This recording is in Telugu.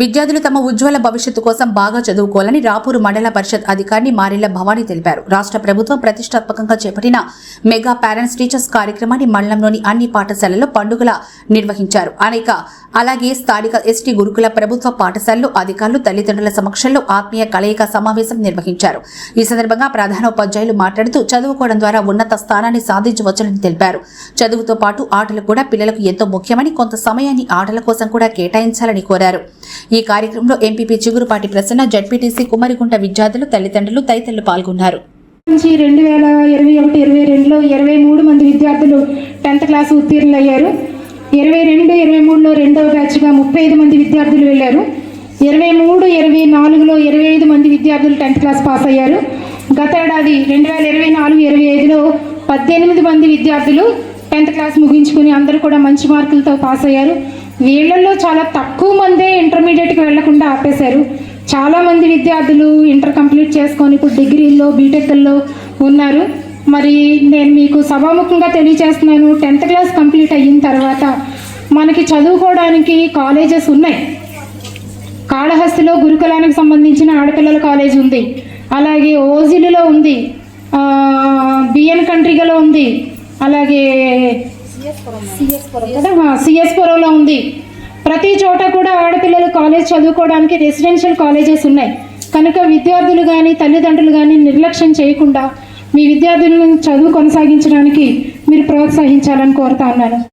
విద్యార్థులు తమ ఉజ్వల భవిష్యత్తు కోసం బాగా చదువుకోవాలని రాపూరు మండల పరిషత్ అధికారిని మారెళ్ళ భవానీ తెలిపారు. రాష్ట్ర ప్రభుత్వం ప్రతిష్టాత్మకంగా చేపట్టిన మెగా పేరెంట్స్ టీచర్స్ కార్యక్రమాన్ని మండలంలోని అన్ని పాఠశాలల్లో పండుగల నిర్వహించారు. అనేక అలాగే స్థానిక ఎస్టీ గురుకుల ప్రభుత్వ పాఠశాలలు అధికారులు తల్లిదండ్రుల సమక్షంలో ఆత్మీయ కలయిక సమావేశం నిర్వహించారు. ఈ సందర్భంగా ప్రధానోపాధ్యాయులు మాట్లాడుతూ చదువుకోవడం ద్వారా ఉన్నత స్థానాన్ని సాధించవచ్చునని తెలిపారు. చదువుతో పాటు ఆటలు కూడా పిల్లలకు ఎంతో ముఖ్యమని కొంత సమయాన్ని ఆటల కోసం కూడా కేటాయించాలని కోరారు. ఈ కార్యక్రమంలో ఎంపీపీ చిగురుపాటి ప్రసన్న జడ్పీటీసీ కుమరిగుంట విద్యార్థులు తల్లిదండ్రులు తదితరులు పాల్గొన్నారు. నుంచి రెండు వేల ఇరవై ఒకటి ఇరవై రెండులో ఇరవై మూడు మంది విద్యార్థులు టెన్త్ క్లాస్ ఉత్తీర్ణులయ్యారు. ఇరవై రెండు ఇరవై మూడులో రెండవ బ్యాచ్గా ముప్పై ఐదు మంది విద్యార్థులు వెళ్ళారు. ఇరవై మూడు ఇరవై నాలుగులో ఇరవై ఐదు మంది విద్యార్థులు టెన్త్ క్లాస్ పాస్ అయ్యారు. గత ఏడాది రెండు వేల ఇరవై నాలుగు ఇరవై ఐదులో పద్దెనిమిది మంది విద్యార్థులు టెన్త్ క్లాస్ ముగించుకుని అందరూ కూడా మంచి మార్కులతో పాస్ అయ్యారు. వీళ్ళల్లో చాలా తక్కువ మందే ఇంటర్మీడియట్కి వెళ్ళకుండా ఆపేశారు. చాలామంది విద్యార్థులు ఇంటర్ కంప్లీట్ చేసుకొని ఇప్పుడు డిగ్రీల్లో బీటెక్ల్లో ఉన్నారు. మరి నేను మీకు సభాముఖంగా తెలియజేస్తున్నాను. టెన్త్ క్లాస్ కంప్లీట్ అయిన తర్వాత మనకి చదువుకోవడానికి కాలేజెస్ ఉన్నాయి. కాళహస్తిలో గురుకులానికి సంబంధించిన ఆడపిల్లల కాలేజ్ ఉంది. అలాగే ఓజిలిలో ఉంది. బిఎన్ కంట్రీగలో ఉంది. అలాగే సిఎస్ పురంలో ఉంది. ప్రతి చోట కూడా ఆడపిల్లలు కాలేజ్ చదువుకోవడానికి రెసిడెన్షియల్ కాలేజెస్ ఉన్నాయి. కనుక విద్యార్థులు కానీ తల్లిదండ్రులు కానీ నిర్లక్ష్యం చేయకుండా మీ విద్యార్థులను చదువు కొనసాగించడానికి మీరు ప్రోత్సహించాలని కోరుతా ఉన్నాను.